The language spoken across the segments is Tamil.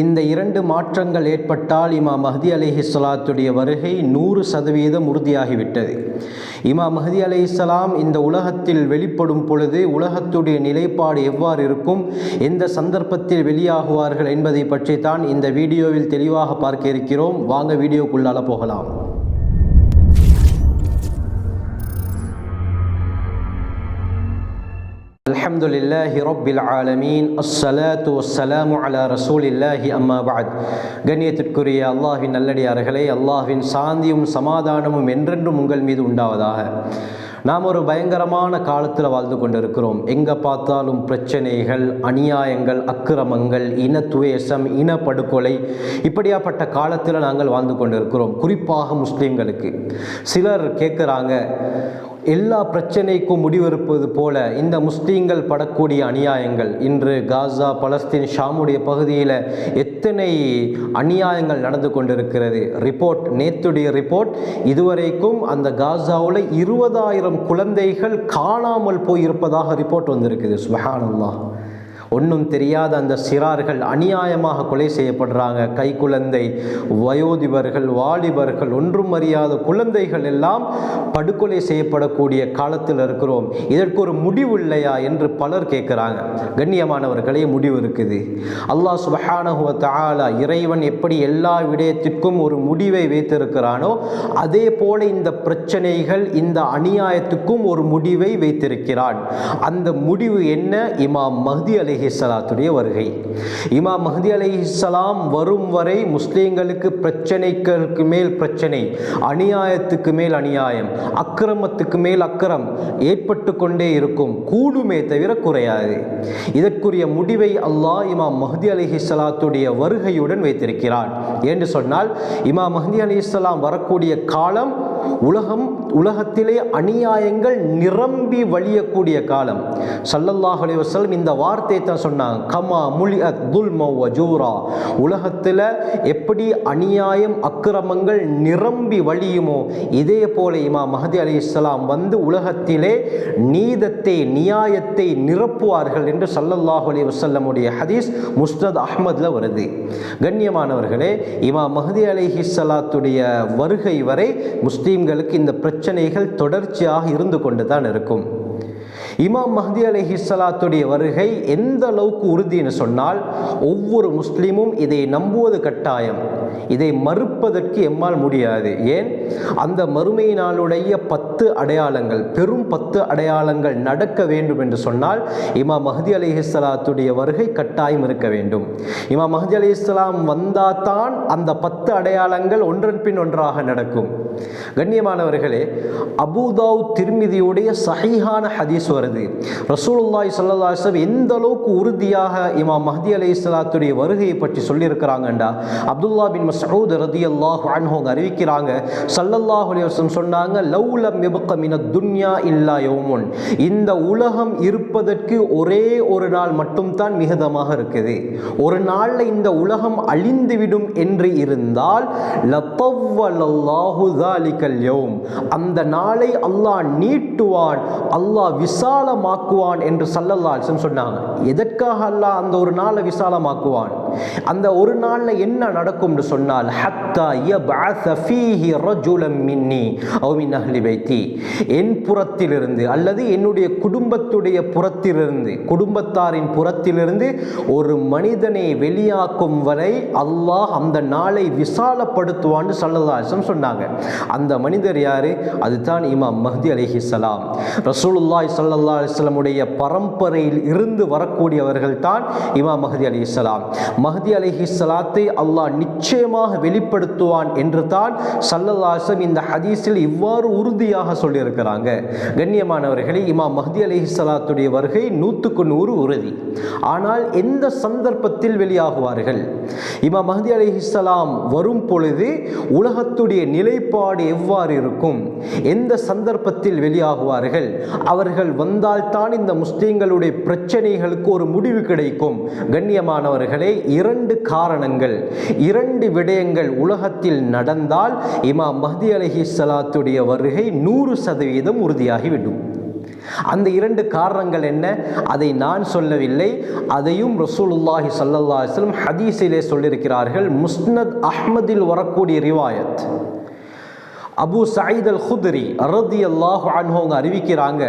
இந்த இரண்டு மாற்றங்கள் ஏற்பட்டால் இமாம் மஹதி அலஹி ஸலாத்துடைய வருகை நூறு சதவீதம் உறுதியாகிவிட்டது. இமாம் மஹதி அலி இஸ்லாம் இந்த உலகத்தில் வெளிப்படும் பொழுது உலகத்துடைய நிலைப்பாடு எவ்வாறு இருக்கும் எந்த சந்தர்ப்பத்தில் வெளியாகுவார்கள் என்பதை பற்றி தான் இந்த வீடியோவில் தெளிவாக பார்க்க இருக்கிறோம். வாங்க வீடியோக்குள்ளால போகலாம். الحمد لله رب العالمين الصلاة والسلام على رسول الله أما بعد கண்ணியத்திற்குரிய அல்லாஹ்வின் நல்லடியார்களே அல்லாஹ்வின் சாந்தியும் சமாதானமும் என்றென்றும் உங்கள் மீது உண்டாவதாக நாம் ஒரு பயங்கரமான காலத்தில் வாழ்ந்து கொண்டிருக்கிறோம் எங்கே பார்த்தாலும் பிரச்சனைகள் அநியாயங்கள் அக்கிரமங்கள் இன துவேஷம் இன படுகொலை இப்படியாப்பட்ட காலத்தில் நாங்கள் வாழ்ந்து கொண்டிருக்கிறோம் குறிப்பாக முஸ்லீம்களுக்கு சிலர் கேட்குறாங்க எல்லா பிரச்சனைக்கும் முடிவெடுப்பது போல இந்த முஸ்லீம்கள் படக்கூடிய அநியாயங்கள். இன்று காசா பலஸ்தீன் ஷாமுடைய பகுதியில் எத்தனை அநியாயங்கள் நடந்து கொண்டிருக்கிறது. ரிப்போர்ட் நேத்துடைய ரிப்போர்ட் இதுவரைக்கும் அந்த காசாவில் இருபதாயிரம் குழந்தைகள் காணாமல் போயிருப்பதாக ரிப்போர்ட் வந்திருக்குது. சுபஹானல்லாஹ். ஒன்றும் தெரியாத அந்த சிறார்கள் அநியாயமாக கொலை செய்யப்படுறாங்க. கைக்குழந்தை வயோதிபர்கள் வாலிபர்கள் ஒன்றும் அறியாத குழந்தைகள் எல்லாம் படுகொலை செய்யப்படக்கூடிய காலத்தில் இருக்கிறோம். இதற்கு ஒரு முடிவு இல்லையா என்று பலர் கேட்குறாங்க. கண்ணியமானவர்களே முடிவு இருக்குது. அல்லாஹ் சுபஹானஹுவ தாலா இறைவன் எப்படி எல்லா விடயத்திற்கும் ஒரு முடிவை வைத்திருக்கிறானோ அதே போல இந்த பிரச்சனைகள் இந்த அநியாயத்துக்கும் ஒரு முடிவை வைத்திருக்கிறான். அந்த முடிவு என்ன? இமாம் மஹ்தி அலி அலிஹிஸ்லாத்துடைய வருகை. இமாம் மஹதி அலிஹிஸ்லாம் வரும் வரை முஸ்லீம்களுக்கு பிரச்சனைகளுக்கு மேல் பிரச்சனை அநியாயத்துக்கு மேல் அநியாயம் அக்கிரமத்துக்கு மேல் அக்கிரம் ஏற்பட்டு கொண்டே இருக்கும் கூடுமே தவிர குறையாது. இதற்குரிய முடிவை அல்லாஹ் இமாம் மஹதி அலிஹிஸ்லாத்துடைய வருகையுடன் வைத்திருக்கிறான். என்று சொன்னால் இமாம் மஹதி அலிஸ்லாம் வரக்கூடிய காலம் உலகம் உலகத்திலே அநியாயங்கள் நிரம்பி வழியக்கூடிய காலம். சல்லல்லாஹ் அலி இந்த வார்த்தையை தான் சொன்னாங்க. கமா முலி அத் ஜூரா உலகத்தில் எப்படி அநியாயம் அக்கிரமங்கள் நிரம்பி வழியுமோ இதே போல இமா மஹதி அலி இஸ்லாம் வந்து உலகத்திலே நீதத்தை நியாயத்தை நிரப்புவார்கள் என்று சல்லல்லாஹு அலி வசல்லமுடைய ஹதீஸ் முஸ்னத் அஹ்மதில் வருது. கண்ணியமானவர்களே இமா மஹதி அலி சலாத்துடைய வருகை வரை முஸ்லீம்களுக்கு இந்த பிரச்சனைகள் தொடர்ச்சியாக இருந்து கொண்டு தான் இருக்கும். இமாம் மஹதி அலி சலாத்துடைய வருகை எந்த அளவுக்கு உறுதின்னு சொன்னால் ஒவ்வொரு முஸ்லீமும் இதை நம்புவது கட்டாயம். இதை மறுப்பதற்கு எம்மால் முடியாது. ஏன்? அந்த மறுமை நாளுடைய பத்து அடையாளங்கள் பெரும் பத்து அடையாளங்கள் நடக்க வேண்டும் என்று சொன்னால் இமாம் மஹதி அலி சலாத்துடைய வருகை கட்டாயம் இருக்க வேண்டும். இமாம் மஹதி அலி இஸ்லாம் வந்தால் தான் அந்த பத்து அடையாளங்கள் ஒன்றன் பின் ஒன்றாக நடக்கும். கண்ணியமானவர்களே அபுதாவ் திருமிதியுடைய சஹீஹான ஹதீஸ் வருது. ரசூலுல்லாய் சல்லாஹம் எந்த அளவுக்கு உறுதியாக இமாம் மஹதி அலி இஸ்லாத்துடைய வருகையை பற்றி சொல்லியிருக்கிறாங்கண்டா? அப்துல்லா பின் மசூத் ரதி அல்லாஹ் அன்ஹோங்க அறிவிக்கிறாங்க. சல்லல்லாஹ் அலிவசம் சொன்னாங்க லவ்லம் எபுக்க மின துன்யா இல்லா யோமுன். இந்த உலகம் இருப்பதற்கு ஒரே ஒரு நாள் மட்டும்தான் மிகுதமாக இருக்குது. ஒரு நாளில் இந்த உலகம் அழிந்துவிடும் என்று இருந்தால் லத்தவ்வல்லாஹு தாலிக்கல் யோம். அந்த நாள் நாளை அல்லாஹ் நீட்டுவான் அல்லாஹ் விசாலமாக்குவான் என்று சல்லல்லா சொன்னாங்க. எதற்காக அல்லாஹ் அந்த ஒரு நாளை விசாலமாக்குவான்? அந்த ஒரு நாளில் என்ன நடக்கும் என்று சொன்னால் ஹத்தா யபஅஸ ஃபீஹி ரஜுலம் மின்னி அவ் மின் அஹ்லி பைத்தி. என் புறத்திலிருந்து அல்லது என்னுடைய குடும்பத்துடைய புறத்திலிருந்து குடும்பத்தாரின் புறத்திலிருந்து ஒரு மனிதனை வெளியாக்கும் வரை அல்லாஹ் அந்த நாளை விசாலப்படுத்துவான்னு சல்லல்லாஹம் சொன்னாங்க. அந்த மனிதர் யாரு? அதுதான் இமாம் மஹதி அலிஹிஸ்லாம் ரசூலுல்லாய் சல்லா அலிஸ்லமுடைய பரம்பரையில் இருந்து வரக்கூடியவர்கள் தான் இமாம் மஹதி அலி இஸ்லாம் மஹதி அலிஹி சலாத்தை அல்லாஹ் நிச்சயமாக வெளிப்படுத்துவான் என்று தான் சல்லல்லாசம் இந்த ஹதீஸில் இவ்வாறு உறுதியாக சொல்லியிருக்கிறாங்க. கண்ணியமானவர்களே இமாம் மஹதி அலிஹி சலாத்துடைய வருகை நூற்றுக்கு நூறு உறுதி. ஆனால் எந்த சந்தர்ப்பத்தில் வெளியாகுவார்கள்? இமாம் மஹதி அலிஹிஸ்லாம் வரும் பொழுது உலகத்துடைய நிலைப்பாடு எவ்வாறு இருக்கும்? எந்த சந்தர்ப்பத்தில் வெளியாகுவார்கள்? அவர்கள் வந்தால்தான் இந்த முஸ்லீம்களுடைய பிரச்சனைகளுக்கு ஒரு முடிவு கிடைக்கும். கண்ணியமானவர்களே இரண்டு காரணங்கள் இரண்டு விடயங்கள் உலகத்தில் நடந்தால் இமாம் மஹதி அலஹி சலாத்துடைய வருகை நூறு சதவீதம் உறுதியாகிவிடும். அந்த இரண்டு காரணங்கள் என்ன? அதை நான் சொல்லவில்லை. அதையும் ரசூலுல்லாஹி ஸல்லல்லாஹு அலைஹி ஹதீஸிலே சொல்லியிருக்கிறார்கள். முஸ்னத் அஹ்மதில் வரக்கூடிய ரிவாயத். அபு சயீத் அல் குத்ரி ரதி அல்லாஹு அன்ஹோங்க அறிவிக்கிறாங்க.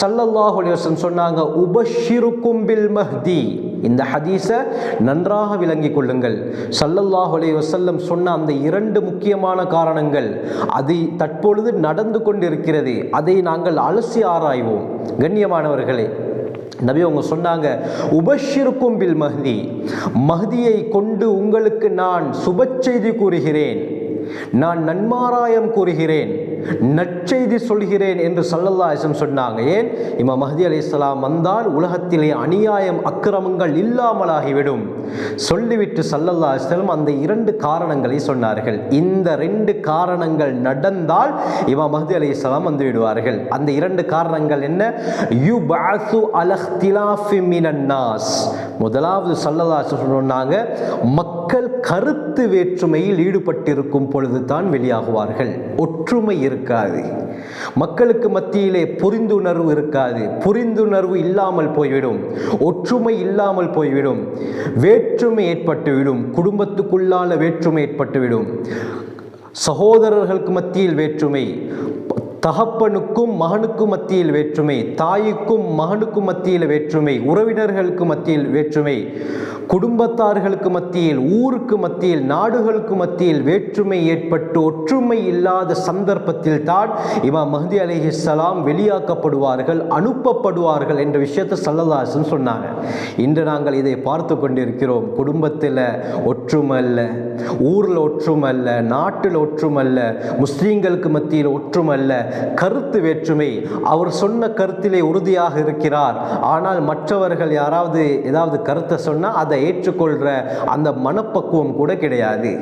சல்லல்லாஹு அலைஹி சொன்னாங்க உபஷிரு கும்பில் மஹ்தி. இந்த ஹதீஸை நன்றாக விளங்கிக் கொள்ளுங்கள். சல்லல்லாஹு அலைஹி வஸல்லம் சொன்ன அந்த இரண்டு முக்கியமான காரணங்கள் அது தற்பொழுது நடந்து கொண்டிருக்கிறது. அதை நாங்கள் அலசி ஆராய்வோம். கண்ணியமானவர்களே நபி அவங்க சொன்னாங்க உபஷிருக்கும் பில் மஹதி. மஹதியை கொண்டு உங்களுக்கு நான் சுபச்செய்தி கூறுகிறேன். நான் நன்மாராயம் கூறுகிறேன். நற்செய்தி சொல்கிறேன் என்று சல்லல்லா அலிஸ்லம் சொன்னாங்க. ஏன்? இமா மஹதி அலி இஸ்லாம் வந்தால் உலகத்திலே அநியாயம் அக்கிரமங்கள் இல்லாமலாகிவிடும். சொல்லிவிட்டு சல்லல்லா இஸ்லம் அந்த இரண்டு காரணங்களை சொன்னார்கள். இந்த ரெண்டு காரணங்கள் நடந்தால் இமா மஹதி அலி இஸ்லாம் வந்து விடுவார்கள். அந்த இரண்டு காரணங்கள் என்ன? யு பாசு அலஹ்திலாஃபி மினன்னாஸ் முதலாவது சல்லல்லா சொன்னாங்க மக்கள் கருத்து வேற்றுமையில் ஈடுபட்டிருக்கும் பொழுது தான் வெளியாகுவார்கள். ஒற்றுமை இருக்காது. மக்களுக்கு மத்தியிலே புரிந்துணர்வு இருக்காது. புரிந்துணர்வு இல்லாமல் போய்விடும். ஒற்றுமை இல்லாமல் போய்விடும். வேற்றுமை ஏற்பட்டுவிடும். குடும்பத்துக்குள்ளான வேற்றுமை ஏற்பட்டுவிடும். சகோதரர்களுக்கு மத்தியில் வேற்றுமை. தகப்பனுக்கும் மகனுக்கும் மத்தியில் வேற்றுமை தாய்க்கும் மகனுக்கும் மத்தியில் வேற்றுமை உறவினர்களுக்கு மத்தியில் வேற்றுமை குடும்பத்தார்களுக்கு மத்தியில் ஊருக்கு மத்தியில் நாடுகளுக்கு மத்தியில் வேற்றுமை ஏற்பட்டு ஒற்றுமை இல்லாத சந்தர்ப்பத்தில் தான் இமாம் மஹதி அலிஹிஸ்ஸலாம் வெளியாக்கப்படுவார்கள் அனுப்பப்படுவார்கள் என்ற விஷயத்தை சல்லதாசன் சொன்னாங்க. இன்று நாங்கள் இதை பார்த்து கொண்டிருக்கிறோம். குடும்பத்தில் ஒற்றுமை இல்லை ஊரில் ஒற்றுமை இல்லை நாட்டில் ஒற்றுமை இல்லை முஸ்லீம்களுக்கு மத்தியில் ஒற்றுமை இல்லை கருத்து வேற்றுமை. அவர் சொன்ன கருத்திலே உறுதியாக இருக்கிறார். ஆனால் மற்றவர்கள் யாராவது ஏதாவது கருத்தை சொன்னால் அதை ஏற்றுக்கொள்கிற அந்த மனப்பக்குவம் கூட கிடையாது.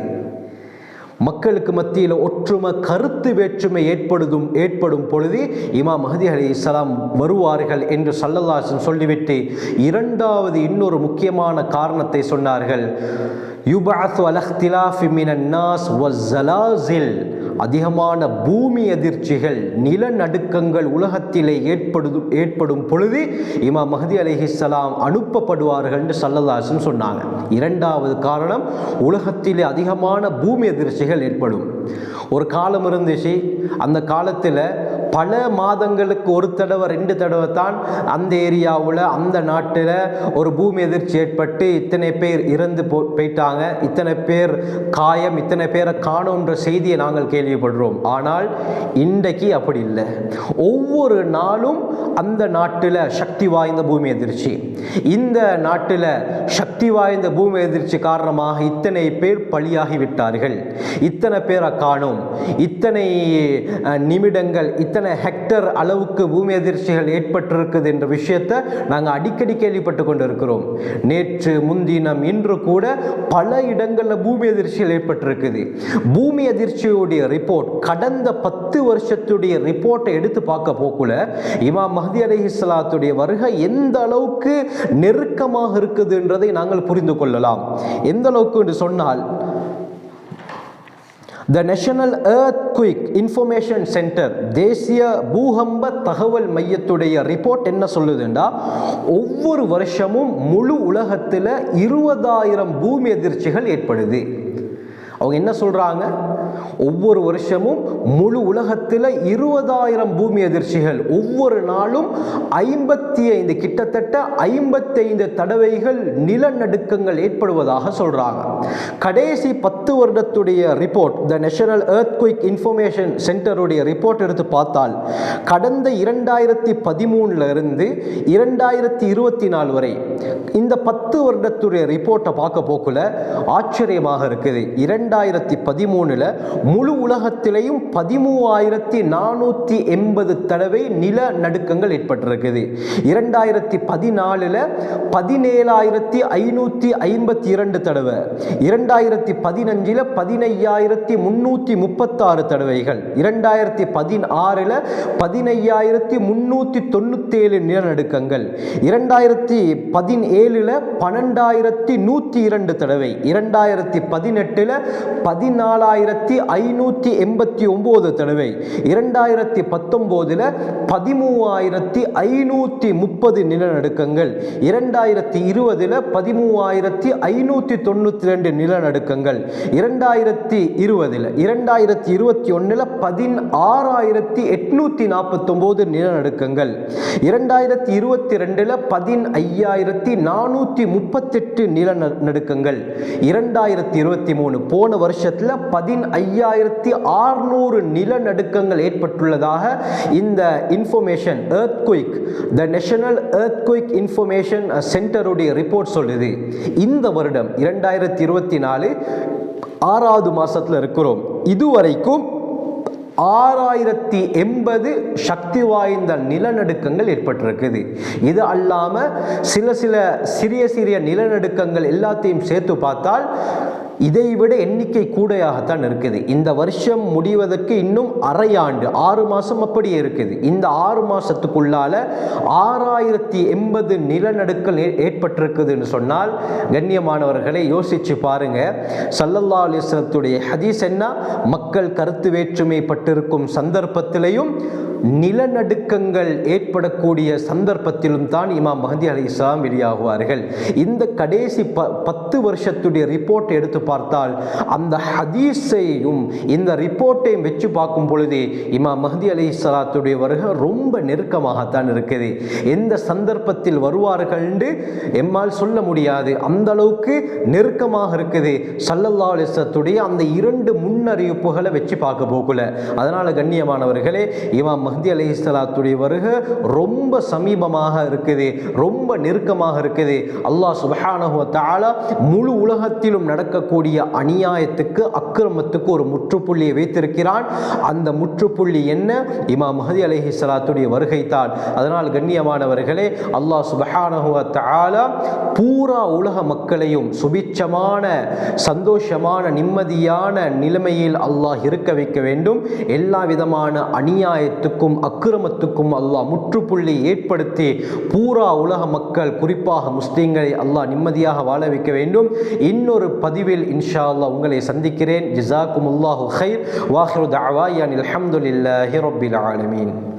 மக்களுக்கு மத்தியில் ஒற்றுமை கருத்து வேற்றுமை ஏற்படுதும் ஏற்படும் பொழுது இமாம் மஹதி அலி இஸ்லாம் வருவார்கள் என்று சல்லல்லாசன் சொல்லிவிட்டு இரண்டாவது இன்னொரு முக்கியமான காரணத்தை சொன்னார்கள். யுபாசு அலஹ்திலாஃபி மினன் நாஸ் ஜலாசில் அதிகமான பூமி அதிர்ச்சிகள் நிலநடுக்கங்கள் உலகத்திலே ஏற்படுது ஏற்படும் பொழுது இமாம் மஹதி அலிஹிஸ்லாம் அனுப்பப்படுவார்கள் என்று சொன்னாங்க. இரண்டாவது காரணம் உலகத்திலே அதிகமான பூமி அதிர்ச்சிகள் ஏற்படும். ஒரு காலம் இருந்துச்சு அந்த காலத்தில் பல மாதங்களுக்கு ஒரு தடவை ரெண்டு தடவை தான் அந்த ஏரியாவில் அந்த நாட்டில் ஒரு பூமி எதிர்ச்சி ஏற்பட்டு இத்தனை பேர் இறந்து போ போயிட்டாங்க. இத்தனை பேர் காயம் இத்தனை பேரை காணுன்ற செய்தியை நாங்கள் கேள்விப்படுறோம். ஆனால் இன்றைக்கு அப்படி இல்லை. ஒவ்வொரு நாளும் அந்த நாட்டில் சக்தி வாய்ந்த பூமி எதிர்ச்சி இந்த நாட்டில் சக்தி வாய்ந்த பூமி எதிர்ச்சி காரணமாக இத்தனை பேர் பலியாகிவிட்டார்கள். இத்தனை பேரை காணும். இத்தனை நிமிடங்கள் இத்தனை ஹெக்டர் அளவுக்கு பூமி அதிர்ச்சிகள் ஏற்பட்டிருக்குது என்ற விஷயத்தை நாங்கள் அடிக்கடி கேள்விப்பட்டு கொண்டு இருக்கிறோம் நேற்று முன்தினம் இன்று கூட பல இடங்களில் பூமி அதிர்ச்சிகள் ஏற்பட்டிருக்குது. பூமி அதிர்ச்சியுடைய ரிப்போர்ட் கடந்த பத்து வருஷத்துடைய ரிப்போர்ட்டை எடுத்து பார்க்க போக்குல இமாம் மஹதி அலிஹிஸ்லாத்துடைய வருகை எந்த அளவுக்கு நெருக்கமாக இருக்குதுன்றதை நாங்கள் புரிந்து கொள்ளலாம். எந்த அளவுக்கு என்று சொன்னால் the national earthquake information centre தேசிய பூகம்ப தகவல் மையத்துடைய ரிப்போர்ட் என்ன சொல்லுதுண்டா? ஒவ்வொரு வருஷமும் முழு உலகத்தில் இருபதாயிரம் பூமி அதிர்ச்சிகள் ஏற்படுது. அவங்க என்ன சொல்கிறாங்க ஒவ்வொரு வருஷமும் முழு உலகத்தில் இருபதாயிரம் பூமி அதிர்ச்சிகள். ஒவ்வொரு நாளும் ஐம்பத்தி ஐந்து கிட்டத்தட்ட ஐம்பத்தைந்து தடவைகள் நிலநடுக்கங்கள் ஏற்படுவதாக சொல்கிறாங்க கடைசி பத்து வருடத்துடைய report the national quick information சென்டருடைய report எடுத்து பார்த்தால் கடந்த இரண்டாயிரத்தி பதிமூணுல இருந்து இரண்டாயிரத்தி இருபத்தி நாலு வரை இந்த பத்து வருடத்துடைய ரிப்போர்ட்டை பார்க்க போக்குல ஆச்சரியமாக இருக்குது. இரண்டாயிரத்தி பதிமூணில் முழு உலகத்திலேயும் பதிமூவாயிரத்தி நானூற்றி எண்பது தடவை நிலநடுக்கங்கள் ஏற்பட்டிருக்குது. இரண்டாயிரத்தி பதினாலில் பதினேழாயிரத்தி ஐநூற்றி ஐம்பத்தி இரண்டு தடவை. இரண்டாயிரத்தி பதினஞ்சில் பதினையாயிரத்தி முந்நூற்றி முப்பத்தாறு தடவைகள். இரண்டாயிரத்தி பதினாறில் பதினையாயிரத்தி முந்நூற்றி தொண்ணூற்றேழு நிலநடுக்கங்கள் இரண்டாயிரத்தி பதினேழில் பன்னெண்டாயிரத்தி நூற்றி இரண்டு தடவை. இரண்டாயிரத்தி பதினெட்டில் பதினாலாயிரத்தி ஐநூற்றி எண்பத்தி ஒம்பது தடவை. இரண்டாயிரத்தி பத்தொம்போதில் பதிமூவாயிரத்தி ஐநூற்றி முப்பது நிலநடுக்கங்கள். இரண்டாயிரத்தி இருபதில் பதிமூவாயிரத்தி ஐநூற்றி தொண்ணூற்றி ரெண்டு நிலநடுக்கங்கள். இரண்டாயிரத்தி இருபதில் இரண்டாயிரத்தி இருபத்தி ஒன்றில் பதினாறாயிரத்தி எட்நூற்றி நாற்பத்தொம்போது நிலநடுக்கங்கள். இரண்டாயிரத்தி இருபத்தி ரெண்டில் பதின் ஐயாயிரத்தி நானூற்றி முப்பத்தெட்டு நிலநடுக்கங்கள். இரண்டாயிரத்தி இருபத்தி மூணு போன வருஷத்தில் பதின் ஐயாயிரத்தி ஆறுநூறு நிலநடுக்கங்கள் ஏற்பட்டுள்ளதாக இந்த information quake the national quake information சென்டருடைய report சொல்லுது. இந்த வருடம் இரண்டாயிரத்தி இருபத்தி நாலு ஆறாவது மாதத்தில் இருக்கிறோம். இதுவரைக்கும் ஆறாயிரத்தி எண்பது சக்தி வாய்ந்த நிலநடுக்கங்கள் ஏற்பட்டிருக்குது. இது அல்லாமல் சில சில சிறிய சிறிய நிலநடுக்கங்கள் எல்லாத்தையும் சேர்த்து பார்த்தால் இதை விட எண்ணிக்கை கூடையாகத்தான் இருக்குது. இந்த வருஷம் முடிவதற்கு இன்னும் அரையாண்டு ஆறு மாதம் அப்படியே இருக்குது. இந்த ஆறு மாதத்துக்குள்ளால ஆறாயிரத்தி எண்பது நிலநடுக்கல் ஏ- ஏற்பட்டிருக்குதுன்னு சொன்னால் கண்ணியமானவர்களை யோசிச்சு பாருங்க. சல்லல்லா அலிஸ்லத்துடைய ஹதீஸ் என்ன? மக்கள் கருத்து வேற்றுமை பட்டிருக்கும் சந்தர்ப்பத்திலையும் நிலநடுக்கங்கள் ஏற்படக்கூடிய சந்தர்ப்பத்திலும் தான் இமாம் மஹதி அலி இஸ்லாம் வெளியாகுவார்கள். இந்த கடைசி ப பத்து வருஷத்துடைய ரிப்போர்ட் எடுத்து பார்த்தால் அந்த ஹதீஸையும் இந்த ரிப்போர்ட்டையும் வச்சு பார்க்கும் பொழுதே இமா மஹதி அலி சலாத்துடைய வருகை ரொம்ப நெருக்கமாகத்தான் இருக்குது. எந்த சந்தர்ப்பத்தில் வருவார்கள் எம்மால் சொல்ல முடியாது. அந்த அளவுக்கு நெருக்கமாக இருக்குது. சல்லல்லா அந்த இரண்டு முன்னறிவிப்புகளை வச்சு பார்க்க போகல. அதனால் கண்ணியமானவர்களே இமாம் மஹதி அலைஹிஸ்ஸலாத்துடைய வருகை ரொம்ப சமீபமாக இருக்குது. ரொம்ப நெருக்கமாக இருக்குது. அல்லாஹ் சுப்ஹானஹு முழு உலகத்திலும் நடக்கக்கூடிய அநியாயத்துக்கு அக்கிரமத்துக்கு ஒரு முற்றுப்புள்ளியை வைத்திருக்கிறான். அந்த முற்றுப்புள்ளி என்ன? இமா மஹதி அலைஹிஸ்ஸலாத்துடைய வருகை தான் அதனால் கண்ணியமானவர்களே அல்லாஹ் சுப்ஹானஹு பூரா உலக மக்களையும் சுபிச்சமான சந்தோஷமான நிம்மதியான நிலைமையில் அல்லாஹ் இருக்க வைக்க வேண்டும். எல்லா விதமான அநியாயத்துக்கும் அக்கிரமத்துக்கும் அல்லாஹ் முற்றுப்புள்ளி ஏற்படுத்தி பூரா உலக மக்கள் குறிப்பாக முஸ்லீம்களை அல்லாஹ் நிம்மதியாக வாழ வைக்க வேண்டும். இன்னொரு பதிவில் இன்ஷா அல்லாஹ் உங்களை சந்திக்கிறேன். ஜிசாக்கும் அல்லாஹு ஹைர் வாஹிரு தஅவாயான். அலமதுல்லாஹி ரொபில் ஆலமீன்.